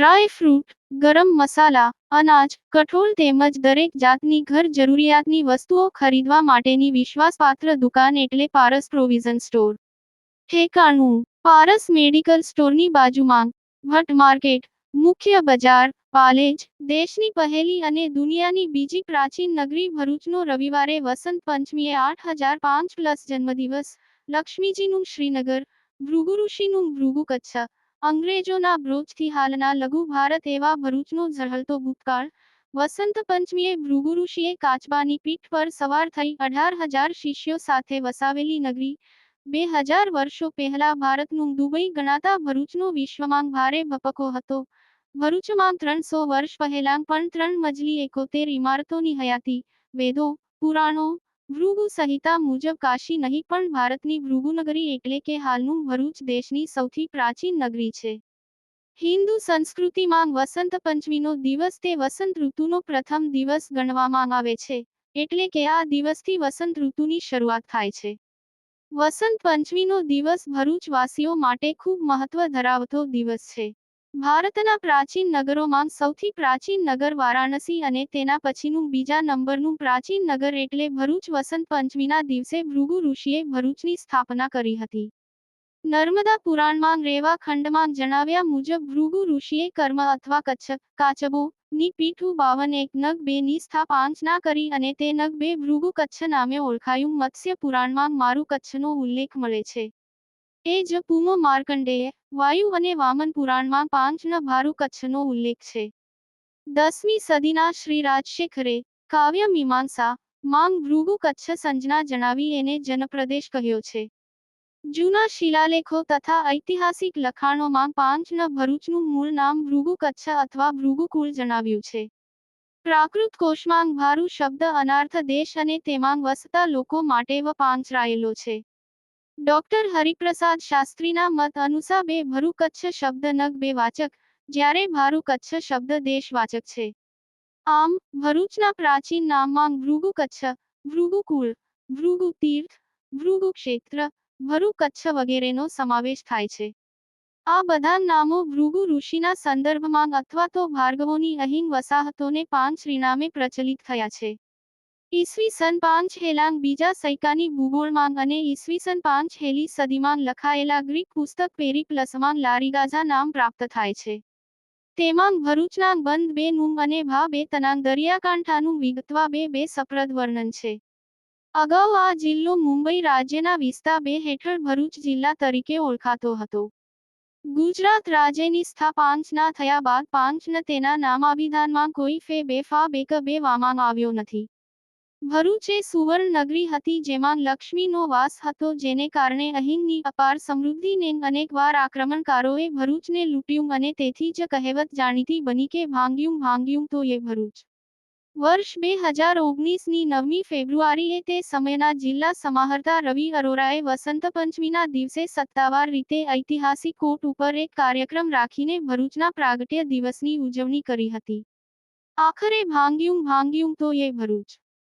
Dry fruit, ગરમ મસાલા, અનાજ, કઠોળ તેમજ દરેક જાતની ઘર જરૂરિયાતની વસ્તુઓ ખરીદવા માટેની વિશ્વાસપાત્ર દુકાન એટલે પારસ પ્રોવિઝન સ્ટોર. ઠેકાણું, પારસ મેડિકલ સ્ટોરની બાજુમાં, ભટ્ટ માર્કેટ, મુખ્ય બજાર, પાલેજ, દેશની પહેલી અને દુનિયાની બીજી પ્રાચીન નગરી ભરૂચનો રવિવારે વસંત પંચમીએ આઠ હજાર પાંચ પ્લસ જન્મદિવસ, લક્ષ્મીજીનું શ્રીનગર ભૃગુ ઋષિનું ભૃગુ કચ્છ અંગ્રેજોના બ્રોચથી હાલના લઘુ ભારત એવા ભરૂચનો ઝળહળતો ભૂતકાળ. વસંત પંચમીએ ભૃગુ ઋષિએ કાચબાની પીઠ પર સવાર થઈ અઢાર હજાર શિષ્યો સાથે વસાવેલી નગરી. બે હજાર વર્ષો પહેલા ભારતનું દુબઈ ગણાતા ભરૂચનો વિશ્વમાં ભારે ભપકો હતો. ભરૂચમાં ત્રણસો વર્ષ પહેલા પણ ત્રણ મજલી એકોતેર ઇમારતોની હયાતી, વેદો, પુરાણો ભૃગુ સંહિતા મુજબ કાશી નહીં, પણ ભારતની ભૃગુનગરી એટલે કે હાલનું ભરૂચ દેશની સૌથી પ્રાચીન નગરી છે. હિન્દુ સંસ્કૃતિમાં વસંત પંચમીનો દિવસ તે વસંત ઋતુનો પ્રથમ દિવસ ગણવામાં આવે છે, એટલે કે આ દિવસથી વસંત ઋતુની શરૂઆત થાય છે. વસંત પંચમીનો દિવસ ભરૂચવાસીઓ માટે ખૂબ મહત્વ ધરાવતો દિવસ છે. ભારતના પ્રાચીન નગરોમાં સૌથી પ્રાચીન નગર વારાણસી અને તેના પછીનું બીજા નંબરનું પ્રાચીન નગર એટલે ભરૂચ વસંત પંચમીના દિવસે ભૃગુ ઋષિએ ભરૂચની સ્થાપના કરી હતી. નર્મદા પુરાણમાં રેવા ખંડમાં જણાવ્યા મુજબ ભૃગુ ઋષિએ કર્મ અથવા કચ્છ, કાચબો, ની પીઠું, બાવન એક, નગ બે ની સ્થા પાંચ ના કરી અને તે નગ બે ભૃગુ કચ્છ નામે ઓળખાયું. મત્સ્ય પુરાણમાં મારું કચ્છનો ઉલ્લેખ મળે છે. એ જ પૂમો માર્કંડેય વાયુ અને વામન પુરાણમાં પાંચના ભારુ કચ્છનો ઉલ્લેખ છે. દસમી સદીના શ્રી રાજશેખરે કાવ્ય મીમાંસા માંગ ભૃગુ કચ્છ સંજના જણાવી એને જનપ્રદેશ કહ્યો છે. જૂના શિલાલેખો તથા ઐતિહાસિક લખાણોમાં પાંચના ભરૂચનું મૂળ નામ ભૃગુ કચ્છ અથવા ભૃગુકુળ જણાવ્યું છે. પ્રાકૃત કોષમાં ભારુ શબ્દ અનાર્થ દેશ અને તેમાં વસતા લોકો માટે વ પાંચરાયેલો છે. ડોક્ટર હરિપ્રસાદ શાસ્ત્રીના મત અનુસાર બે ભરૂ કચ્છ શબ્દ નગ બે વાચક, જ્યારે ભારૂ કચ્છ શબ્દ દેશવાચક છે. આમ, ભરૂચના પ્રાચીન નામમાં ભૃગુ કચ્છ ભૃગુકુળ ભૃગુ તીર્થ ભૃગુ ક્ષેત્ર ભરુ કચ્છ વગેરેનો સમાવેશ થાય છે. આ બધા નામો ભૃગુ ઋષિના સંદર્ભમાં અથવા તો ભાર્ગવોની અહીં વસાહતોને પાંચ શ્રીનામે પ્રચલિત થયા છે. ઈસવી સન પાંચ હેલાંગ બીજા સૈકાની ભૂગોળમાં અને ઈસવીસન પાંચ હેલી સદીમાં લખાયેલા ગ્રીક પુસ્તક પેરીપ્લસમાં લારીગાઝા નામ પ્રાપ્ત થાય છે. તેમાં ભરૂચના બંધ બે નું અને ભા બે તનાંગ દરિયાકાંઠાનું વિગતવા બે બે સપ્રદ વર્ણન છે. અગાઉ આ જિલ્લો મુંબઈ રાજ્યના વિસ્તા બે હેઠળ ભરૂચ જિલ્લા તરીકે ઓળખાતો હતો. ગુજરાત રાજ્યની સ્થા પાંચના થયા બાદ પાંચન તેના નામાભિધાનમાં કોઈ ફે બે ફા બેક બે વામાં આવ્યો નથી. ભરૂચ એ સુવર્ણ નગરી હતી જેમાં લક્ષ્મીનો વાસ હતો જેને કારણે અહીંની અપાર સમૃદ્ધિને અનેકવાર આક્રમણકારોએ ભરૂચને લૂંટ્યું અને તેથી જ કહેવત જાણીતી બની કે ભાંગ્યું ભાંગ્યું તો એ ભરૂચ. વર્ષ બે હજાર ઓગણીસની નવમી ફેબ્રુઆરીએ તે સમયના જિલ્લા સમાહર્તા રવિ અરોરાએ વસંત પંચમીના દિવસે સત્તાવાર રીતે ઐતિહાસિક કોટ ઉપર એક કાર્યક્રમ રાખીને ભરૂચના પ્રાગટ્ય દિવસની ઉજવણી કરી હતી. આખરે ભાંગ્યું ભાંગ્યું તો એ ભરૂચ.